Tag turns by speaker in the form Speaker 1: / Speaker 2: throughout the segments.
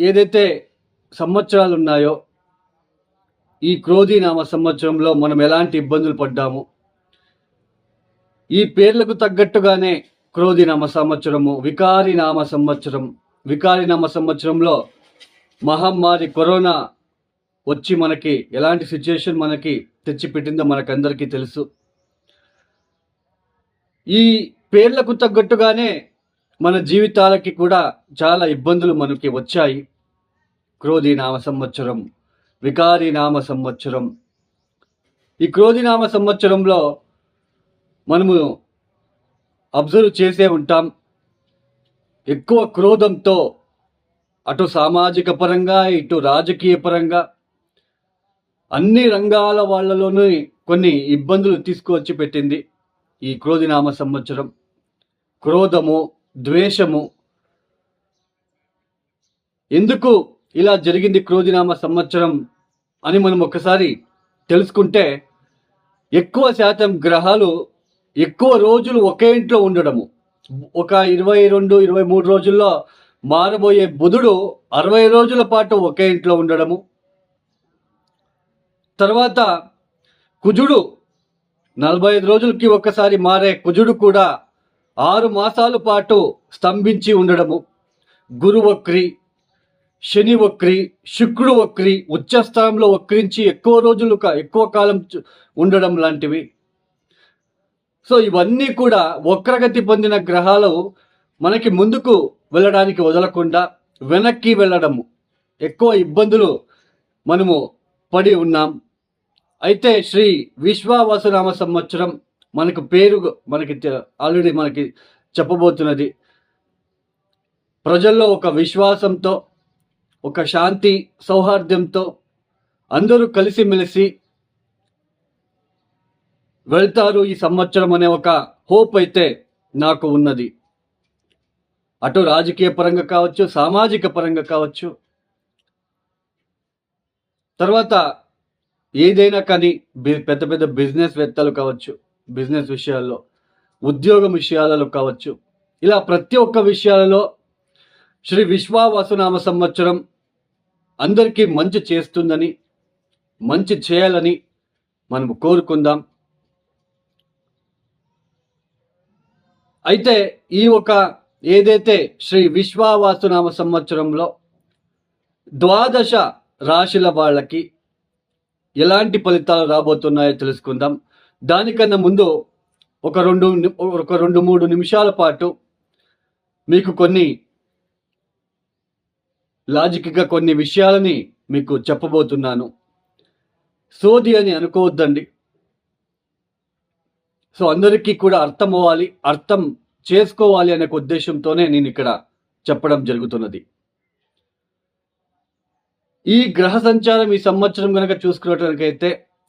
Speaker 1: ఏదైతే సంవత్సరాలు ఉన్నాయో ఈ క్రోధీ నామ సంవత్సరంలో మనం ఎలాంటి ఇబ్బందులు పడ్డాము ఈ పేర్లకు తగ్గట్టుగానే క్రోధి నామ సంవత్సరము వికారినామ సంవత్సరం వికారినామ సంవత్సరంలో మహమ్మారి కరోనా వచ్చి మనకి ఎలాంటి సిచ్యుయేషన్ మనకి తెచ్చిపెట్టిందో మనకందరికీ తెలుసు. ఈ పేర్లకు తగ్గట్టుగానే మన జీవితాలకి కూడా చాలా ఇబ్బందులు మనకి వచ్చాయి. క్రోధి నామ సంవత్సరం వికారి నామ సంవత్సరం. ఈ క్రోధి నామ సంవత్సరంలో మనము అబ్జర్వ్ చేసే ఉంటాం. ఎక్కువ క్రోధంతో అటు సామాజిక పరంగా ఇటు రాజకీయ పరంగా అన్ని రంగాల వాళ్ళలోనూ కొన్ని ఇబ్బందులు తీసుకువచ్చి పెట్టింది ఈ క్రోధినామ సంవత్సరం. క్రోధము ద్వేషము. ఎందుకు ఇలా జరిగింది క్రోధినామ సంవత్సరం అని మనం ఒకసారి తెలుసుకుంటే ఎక్కువ శాతం గ్రహాలు ఎక్కువ రోజులు ఒకే ఇంట్లో ఉండడము. ఒక ఇరవై రెండు ఇరవై మూడు రోజుల్లో మారబోయే బుధుడు అరవై రోజుల పాటు ఒకే ఇంట్లో ఉండడము. తర్వాత కుజుడు నలభై ఐదు రోజులకి ఒక్కసారి మారే కుజుడు కూడా ఆరు మాసాల పాటు స్తంభించి ఉండడము. గురు వక్రి శని వక్రి శుక్రుడు వక్రి ఉచ్చస్థానంలో వక్రించి ఎక్కువ రోజులు ఎక్కువ కాలం చు- ఉండడం లాంటివి. సో ఇవన్నీ కూడా వక్రగతి పొందిన గ్రహాలు మనకి ముందుకు వెళ్ళడానికి వదలకుండా వెనక్కి వెళ్ళడము. ఎక్కువ ఇబ్బందులు మనము పడి ఉన్నాం. అయితే శ్రీ విశ్వావసునామ సంవత్సరం మనకు పేరు మనకి ఆల్రెడీ మనకి చెప్పబోతున్నది. ప్రజల్లో ఒక విశ్వాసంతో ఒక శాంతి సౌహార్దంతో అందరూ కలిసిమెలిసి వెళ్తారు ఈ సంవత్సరం అనే ఒక హోప్ అయితే నాకు ఉన్నది. అటు రాజకీయ పరంగా కావచ్చు సామాజిక పరంగా కావచ్చు. తర్వాత ఏదైనా కానీ పెద్ద పెద్ద బిజినెస్ వేత్తలు కావచ్చు బిజినెస్ విషయాల్లో ఉద్యోగం విషయాలలో కావచ్చు. ఇలా ప్రతి ఒక్క విషయాలలో శ్రీ విశ్వావాసునామ సంవత్సరం అందరికీ మంచి చేస్తుందని మంచి చేయాలని మనం కోరుకుందాం. అయితే ఈ ఒక ఏదైతే శ్రీ విశ్వావాసునామ సంవత్సరంలో ద్వాదశ రాశుల వాళ్ళకి ఎలాంటి ఫలితాలు రాబోతున్నాయో తెలుసుకుందాం. దానికన్నా ముందు ఒక రెండు ఒక రెండు మూడు నిమిషాల పాటు మీకు కొన్ని లాజిక్గా కొన్ని విషయాలని మీకు చెప్పబోతున్నాను. సోది అని అనుకోవద్దండి. సో అందరికీ కూడా అర్థం అవ్వాలి అర్థం చేసుకోవాలి అనే ఉద్దేశంతోనే నేను ఇక్కడ చెప్పడం జరుగుతున్నది. ఈ గ్రహ సంచారం ఈ సంవత్సరం కనుక చూసుకున్నట్లయితే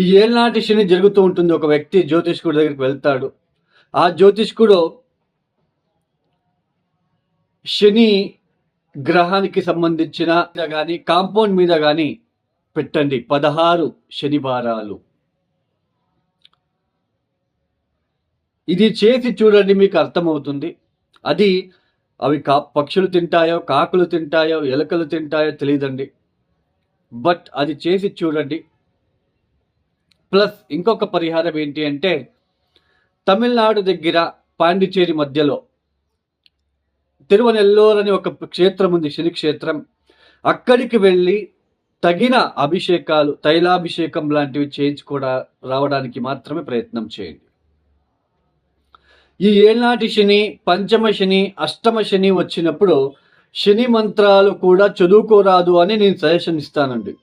Speaker 1: ఈ ఏళ్ళనాటి శని జరుగుతూ ఉంటుంది. ఒక వ్యక్తి జ్యోతిష్కుడి దగ్గరికి వెళ్తాడు. ఆ జ్యోతిష్కుడు శని గ్రహానికి సంబంధించిన కానీ కాంపౌండ్ మీద కానీ పెట్టండి. పదహారు శనివారాలు. ఇది చేసి చూడండి మీకు అర్థమవుతుంది. అది అవి కా పక్షులు తింటాయో కాకులు తింటాయో ఎలుకలు తింటాయో తెలియదండి బట్ అది చేసి చూడండి. ప్లస్ ఇంకొక పరిహారం ఏంటి అంటే తమిళనాడు దగ్గర పాండిచేరి మధ్యలో తిరువనెల్లూరు అని ఒక క్షేత్రం ఉంది శని క్షేత్రం. అక్కడికి వెళ్ళి తగిన అభిషేకాలు తైలాభిషేకం లాంటివి చేయించుకోవడా రావడానికి మాత్రమే ప్రయత్నం చేయండి. ఈ ఏనాటి శని పంచమ శని అష్టమ శని వచ్చినప్పుడు శని మంత్రాలు కూడా చదువుకోరాదు అని నేను సజెషన్ ఇస్తానండి.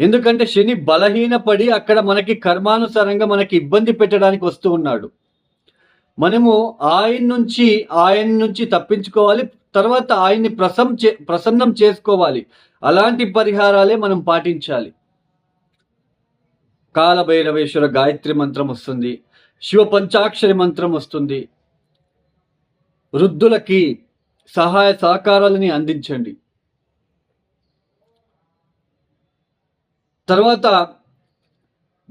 Speaker 1: ఎందుకంటే శని బలహీనపడి అక్కడ మనకి కర్మానుసారంగా మనకి ఇబ్బంది పెట్టడానికి వస్తూ ఉన్నాడు. మనము ఆయన నుంచి ఆయన నుంచి తప్పించుకోవాలి తర్వాత ఆయన్ని ప్రసం చే ప్రసన్నం చేసుకోవాలి. అలాంటి పరిహారాలే మనం పాటించాలి. కాలభైరవేశ్వర గాయత్రి మంత్రం వస్తుంది. శివ పంచాక్షరి మంత్రం వస్తుంది. వృద్ధులకి సహాయ సహకారాలని అందించండి. తర్వాత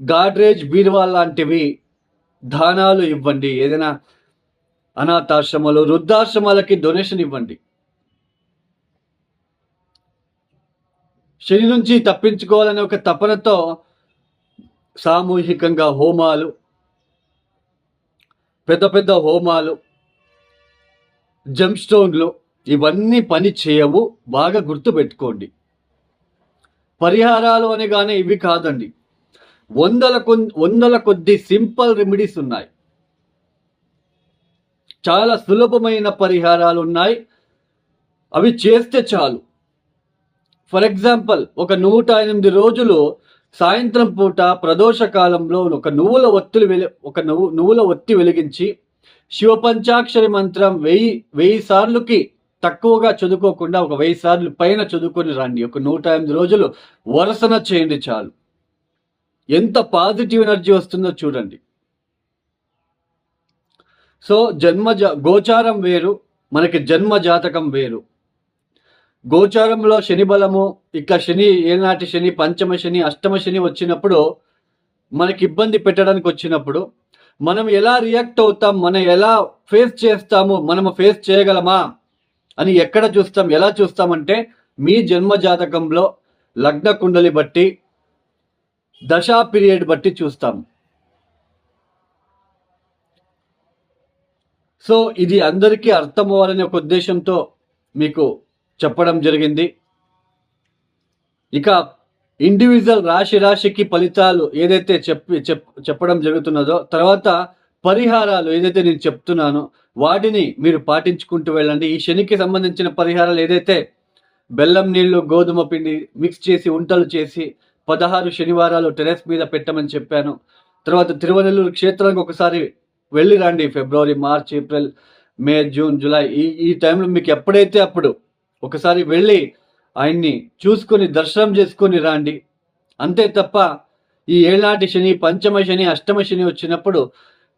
Speaker 1: గాడ్రేజ్ బీరువా లాంటివి దానాలు ఇవ్వండి. ఏదైనా అనాథాశ్రమాలు వృద్ధాశ్రమాలకి డొనేషన్ ఇవ్వండి. శని నుంచి తప్పించుకోవాలనే ఒక తపనతో సామూహికంగా హోమాలు పెద్ద పెద్ద హోమాలు జంప్ స్టోన్లు ఇవన్నీ పని చేయవు. బాగా గుర్తుపెట్టుకోండి. పరిహారాలు అనగానే ఇవి కాదండి. వందల కొన్- వందల కొద్ది సింపుల్ రెమెడీస్ ఉన్నాయి. చాలా సులభమైన పరిహారాలు ఉన్నాయి. అవి చేస్తే చాలు. ఫర్ ఎగ్జాంపుల్ ఒక నూట ఎనిమిది రోజులు సాయంత్రం పూట ప్రదోష కాలంలో ఒక నువ్వుల ఒత్తులు వెలి ఒక నువ్వు నువ్వుల ఒత్తి వెలిగించి శివ పంచాక్షరి మంత్రం వెయ్యి వెయ్యి సార్లుకి తక్కువగా చదువుకోకుండా ఒక వెయ్యి సార్లు పైన చదువుకొని రండి. ఒక నూట ఎనిమిది రోజులు వరసన చేయండి చాలు. ఎంత పాజిటివ్ ఎనర్జీ వస్తుందో చూడండి. సో జన్మ జా- గోచారం వేరు మనకి జన్మ జాతకం వేరు. గోచారంలో శని బలము ఇక శని ఏనాటి శని పంచమ శని అష్టమ శని వచ్చినప్పుడు మనకి ఇబ్బంది పెట్టడానికి వచ్చినప్పుడు మనం ఎలా రియాక్ట్ అవుతాం మనం ఎలా ఫేస్ చేస్తాము మనము ఫేస్ చేయగలమా? అని ఎక్కడ చూస్తాం ఎలా చూస్తామంటే మీ జన్మ జాతకంలో లగ్న కుండలి బట్టి దశా పీరియడ్ బట్టి చూస్తాం. సో ఇది అందరికీ అర్థం అవ్వాలనే ఒక ఉద్దేశంతో మీకు చెప్పడం జరిగింది. ఇక ఇండివిజువల్ రాశి రాశికి ఫలితాలు ఏదైతే చెప్పి చెప్ చెప్పడం జరుగుతున్నదో తర్వాత పరిహారాలు ఏదైతే నేను చెప్తున్నానో వాటిని మీరు పాటించుకుంటూ వెళ్ళండి. ఈ శనికి సంబంధించిన పరిహారాలు ఏదైతే బెల్లం నీళ్ళు గోధుమ పిండి మిక్స్ చేసి ఉంటలు చేసి పదహారు శనివారాలు టెరెస్ మీద పెట్టమని చెప్పాను. తర్వాత తిరువనెల్లూరు క్షేత్రానికి ఒకసారి వెళ్ళి రండి. ఫిబ్రవరి March April May June July ఈ ఈ టైంలో మీకు ఎప్పుడైతే అప్పుడు ఒకసారి వెళ్ళి ఆయన్ని చూసుకొని దర్శనం చేసుకొని రాండి. అంతే తప్ప ఈ ఏళ్ళనాటి శని పంచమ శని అష్టమ శని వచ్చినప్పుడు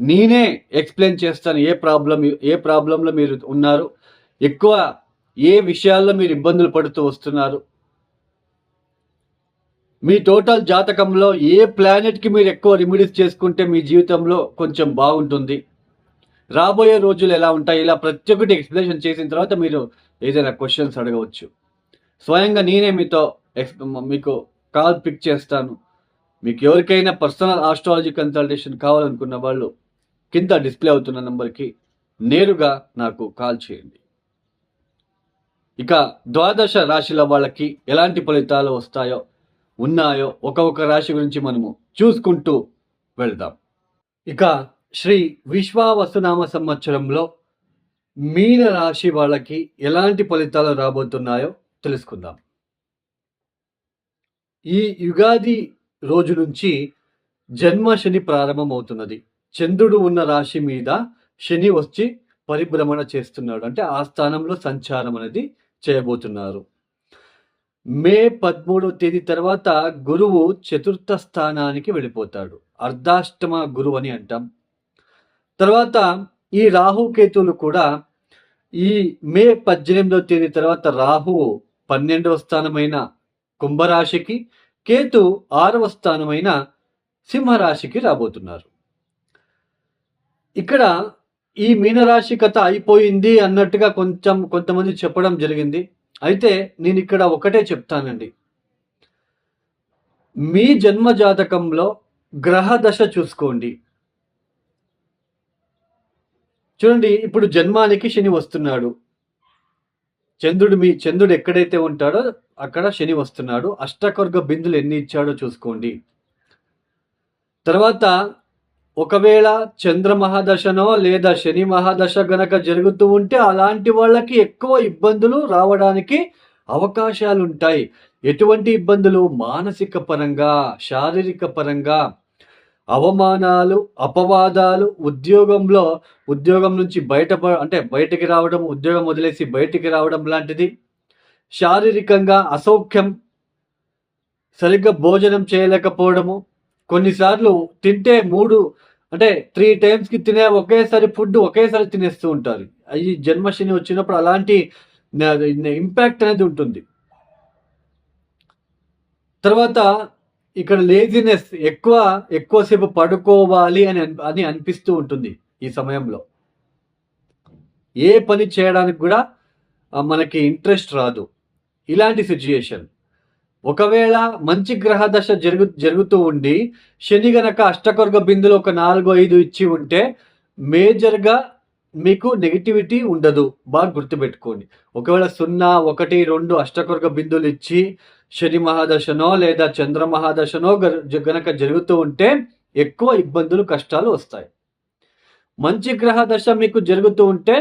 Speaker 1: నేనే ఎక్స్ప్లెయిన్ చేస్తాను ఏ ప్రాబ్లం ఏ ప్రాబ్లంలో మీరు ఉన్నారు. ఎక్కువ ఏ విషయాల్లో మీరు ఇబ్బందులు పడుతూ వస్తున్నారు. మీ టోటల్ జాతకంలో ఏ ప్లానెట్కి మీరు ఎక్కువ రిమిడీస్ చేసుకుంటే మీ జీవితంలో కొంచెం బాగుంటుంది. రాబోయే రోజులు ఎలా ఉంటాయి? ఇలా ప్రతి ఒక్కటి ఎక్స్ప్లెనేషన్ చేసిన తర్వాత మీరు ఏదైనా క్వశ్చన్స్ అడగవచ్చు. స్వయంగా నేనే మీతో ఎక్స్ మీకు కాల్ పిక్ చేస్తాను. మీకు ఎవరికైనా పర్సనల్ ఆస్ట్రాలజీ కన్సల్టేషన్ కావాలనుకున్న వాళ్ళు కింద డిస్ప్లే అవుతున్న నంబర్కి నేరుగా నాకు కాల్ చేయండి. ఇక ద్వాదశ రాశిల వాళ్ళకి ఎలాంటి ఫలితాలు వస్తాయో ఉన్నాయో ఒక్కొక్క రాశి గురించి మనము చూసుకుంటూ వెళ్దాం. ఇక శ్రీ విశ్వావసునామ సంవత్సరంలో మీన రాశి వాళ్ళకి ఎలాంటి ఫలితాలు రాబోతున్నాయో తెలుసుకుందాం. ఈ యుగాది రోజు నుంచి జన్మ శని ప్రారంభమవుతున్నది. చంద్రుడు ఉన్న రాశి మీద శని వచ్చి పరిభ్రమణ చేస్తున్నాడు. అంటే ఆ స్థానంలో సంచారం అనేది చేయబోతున్నారు. మే పదమూడవ తేదీ తర్వాత గురువు చతుర్థ స్థానానికి వెళ్ళిపోతాడు. అర్ధాష్టమ గురువు అని అంటాం. తర్వాత ఈ రాహుకేతువులు కూడా ఈ మే పద్దెనిమిదవ తేదీ తర్వాత రాహు పన్నెండవ స్థానమైన కుంభరాశికి కేతు ఆరవ స్థానమైన సింహరాశికి రాబోతున్నారు. ఇక్కడ ఈ మీనరాశి కథ అయిపోయింది అన్నట్టుగా కొంచెం కొంతమంది చెప్పడం జరిగింది. అయితే నేను ఇక్కడ ఒకటే చెప్తానండి. మీ జన్మ జాతకంలో గ్రహ దశ చూసుకోండి. చూడండి ఇప్పుడు జన్మానికి శని వస్తున్నాడు. చంద్రుడు మీ చంద్రుడు ఎక్కడైతే ఉంటాడో అక్కడ శని వస్తున్నాడు. అష్టకర్గ బిందులు ఎన్ని ఇచ్చాడో చూసుకోండి. తర్వాత ఒకవేళ చంద్ర మహాదశనో లేదా శని మహాదశ గనక జరుగుతూ ఉంటే అలాంటి వాళ్ళకి ఎక్కువ ఇబ్బందులు రావడానికి అవకాశాలు ఉంటాయి ఎటువంటి ఇబ్బందులు? మానసిక పరంగా శారీరక పరంగా. అవమానాలు అపవాదాలు ఉద్యోగంలో ఉద్యోగం నుంచి బయట అంటే బయటికి రావడం ఉద్యోగం వదిలేసి బయటికి రావడం లాంటిది. శారీరకంగా అసౌఖ్యం సరిగ్గా భోజనం చేయలేకపోవడము. కొన్నిసార్లు తింటే మూడు అంటే త్రీ టైమ్స్కి తినే ఒకేసారి ఫుడ్ ఒకేసారి తినేస్తూ ఉంటారు. అవి జన్మశని వచ్చినప్పుడు అలాంటి ఇంపాక్ట్ అనేది ఉంటుంది. తర్వాత ఇక్కడ లేజినెస్ ఎక్కువ ఎక్కువసేపు పడుకోవాలి అని అని అనిపిస్తూ ఉంటుంది ఈ సమయంలో. ఏ పని చేయడానికి కూడా మనకి ఇంట్రెస్ట్ రాదు. ఇలాంటి సిచ్యుయేషన్ ఒకవేళ మంచి గ్రహ దశ జరుగు జరుగుతూ ఉండి శని గనక అష్టకొర్గ బిందులు ఒక నాలుగు ఐదు ఇచ్చి ఉంటే మేజర్గా మీకు నెగిటివిటీ ఉండదు. బాగా గుర్తుపెట్టుకోండి. ఒకవేళ సున్నా ఒకటి రెండు అష్టకొర్గ బిందులు ఇచ్చి శని మహాదశనో లేదా చంద్ర మహాదశనో గనక జరుగుతూ ఉంటే ఎక్కువ ఇబ్బందులు కష్టాలు వస్తాయి. మంచి గ్రహ దశ మీకు జరుగుతూ ఉంటే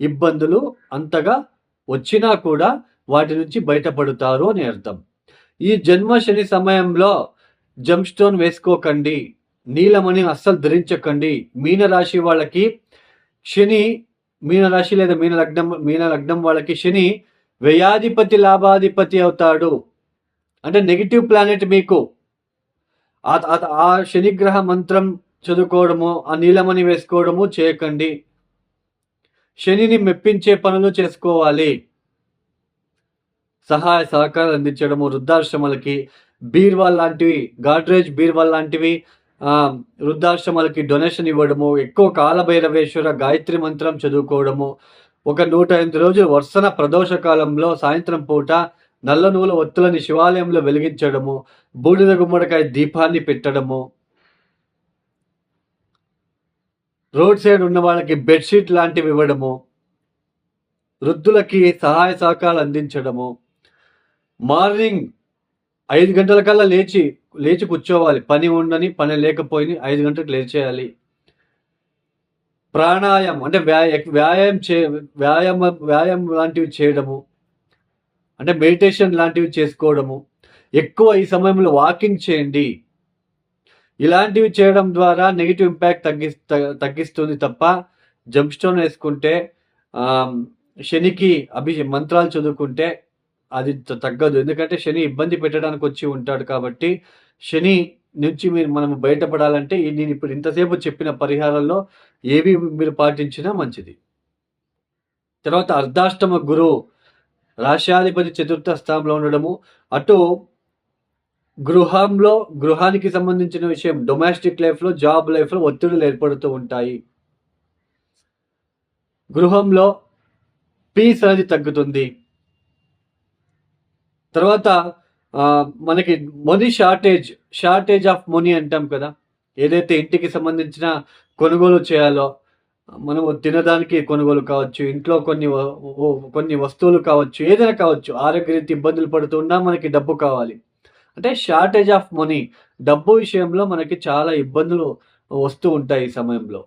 Speaker 1: ఇబ్బందులు అంతగా వచ్చినా కూడా వాటి నుంచి బయటపడతారు అని అర్థం. ఈ జన్మ శని సమయంలో జంప్స్టోన్ స్టోన్ వేసుకోకండి. నీలమణి అస్సలు ధరించకండి. మీనరాశి వాళ్ళకి శని మీనరాశి లేదా మీన లగ్నం మీన లగ్నం వాళ్ళకి శని వ్యయాధిపతి లాభాధిపతి అవుతాడు. అంటే నెగిటివ్ ప్లానెట్ మీకు. ఆ శనిగ్రహ మంత్రం చదువుకోవడము ఆ నీలమణి వేసుకోవడము చేయకండి. శనిని మెప్పించే పనులు చేసుకోవాలి. సహాయ సహకారాలు అందించడము వృద్ధాశ్రమాలకి బీర్వాల్ లాంటివి గాడ్రేజ్ బీర్వాల్ లాంటివి వృద్ధాశ్రమాలకి డొనేషన్ ఇవ్వడము ఎక్కువ కాలభైరవేశ్వర గాయత్రి మంత్రం చదువుకోవడము. ఒక నూట ఎనిమిది రోజులు వర్షన ప్రదోష కాలంలో సాయంత్రం పూట నల్ల నూల ఒత్తులని శివాలయంలో వెలిగించడము బూడిద గుమ్మడికాయ దీపాన్ని పెట్టడము. రోడ్ సైడ్ ఉన్న వాళ్ళకి బెడ్షీట్ లాంటివి ఇవ్వడము. వృద్ధులకి సహాయ సహకారాలు అందించడము. మార్నింగ్ ఐదు గంటల కల్లా లేచి లేచి కూర్చోవాలి. పని ఉండని పని లేకపోయి ఐదు గంటలకు లేచేయాలి. ప్రాణాయామం అంటే వ్యాయ వ్యాయామం చే వ్యాయామ వ్యాయామం లాంటివి చేయడము. అంటే మెడిటేషన్ లాంటివి చేసుకోవడము. ఎక్కువ ఈ సమయంలో వాకింగ్ చేయండి. ఇలాంటివి చేయడం ద్వారా నెగిటివ్ ఇంపాక్ట్ తగ్గి తగ్గిస్తుంది తప్ప జంప్ స్టోన్ వేసుకుంటే శనికి అభి మంత్రాలు చదువుకుంటే అది తగ్గదు. ఎందుకంటే శని ఇబ్బంది పెట్టడానికి వచ్చి ఉంటాడు కాబట్టి శని నుంచి మీరు మనం బయటపడాలంటే నేను ఇప్పుడు ఇంతసేపు చెప్పిన పరిహారాల్లో ఏవి మీరు పాటించినా మంచిది. తర్వాత అర్ధాష్టమ గురువు రాష్ట్రాధిపతి చతుర్థ స్థానంలో ఉండడము. అటు గృహంలో గృహానికి సంబంధించిన విషయం డొమెస్టిక్ లైఫ్లో జాబ్ లైఫ్లో ఒత్తిడులు ఏర్పడుతూ ఉంటాయి. గృహంలో పీస్ అనేది తగ్గుతుంది. తర్వాత మనకి money shortage shortage of money అంటాం కదా. ఏదైతే ఇంటికి సంబంధించిన కొనుగోలు చేయాలో మనము తినడానికి కొనుగోలు కావచ్చు ఇంట్లో కొన్ని కొన్ని వస్తువులు కావచ్చు ఏదైనా కావచ్చు ఆరోగ్యరీతి ఇబ్బందులు పడుతున్నా మనకి డబ్బు కావాలి. అంటే షార్టేజ్ ఆఫ్ మనీ డబ్బు విషయంలో మనకి చాలా ఇబ్బందులు వస్తూ ఉంటాయి ఈ సమయంలో.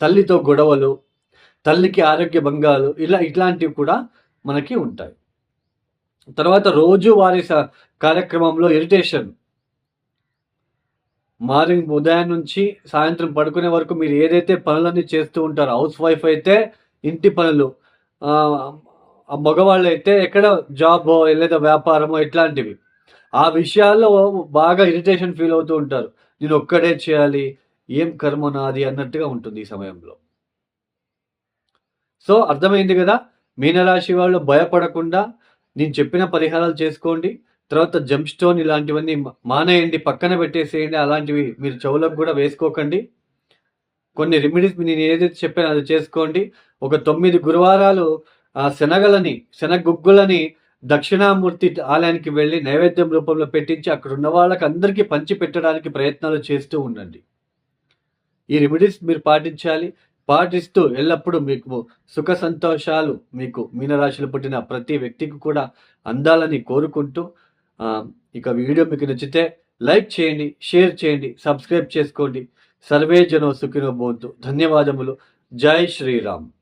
Speaker 1: తల్లితో గొడవలు తల్లికి ఆరోగ్య భంగాలు ఇలా ఇట్లాంటివి కూడా మనకి ఉంటాయి. తర్వాత రోజు వారి కార్యక్రమంలో ఇరిటేషన్ మార్నింగ్ ఉదయం నుంచి సాయంత్రం పడుకునే వరకు మీరు ఏదైతే పనులన్నీ చేస్తూ ఉంటారో హౌస్ వైఫ్ అయితే ఇంటి పనులు మగవాళ్ళు అయితే ఎక్కడ జాబ్ లేదా వ్యాపారమో ఇట్లాంటివి. ఆ విషయాల్లో బాగా ఇరిటేషన్ ఫీల్ అవుతూ ఉంటారు. నేను ఒక్కడే చేయాలి ఏం కర్మ నాది అన్నట్టుగా ఉంటుంది ఈ సమయంలో. సో అర్థమైంది కదా? మీనరాశి వాళ్ళు భయపడకుండా నేను చెప్పిన పరిహారాలు చేసుకోండి. తర్వాత జంప్ స్టోన్ ఇలాంటివన్నీ మానేయండి పక్కన పెట్టేసేయండి అలాంటివి మీరు చెవులకు కూడా వేసుకోకండి. కొన్ని రెమెడీస్ నేను ఏదైతే చెప్పానో అది చేసుకోండి. ఒక తొమ్మిది గురువారాలు ఆ శనగలని శనగుగ్గులని దక్షిణామూర్తి ఆలయానికి వెళ్ళి నైవేద్యం రూపంలో పెట్టించి అక్కడ ఉన్న వాళ్ళకి అందరికీ పంచి పెట్టడానికి ప్రయత్నాలు చేస్తూ ఉండండి. ఈ రెమెడీస్ మీరు పాటించాలి. పాటిస్తూ ఎల్లప్పుడూ మీకు సుఖ సంతోషాలు మీకు మీనరాశిలో పుట్టిన ప్రతి వ్యక్తికి కూడా అందాలని కోరుకుంటూ ఇక వీడియో మీకు నచ్చితే లైక్ చేయండి షేర్ చేయండి సబ్స్క్రైబ్ చేసుకోండి. సర్వే జనో సుఖినో బోధు ధన్యవాదములు. జై శ్రీరామ్.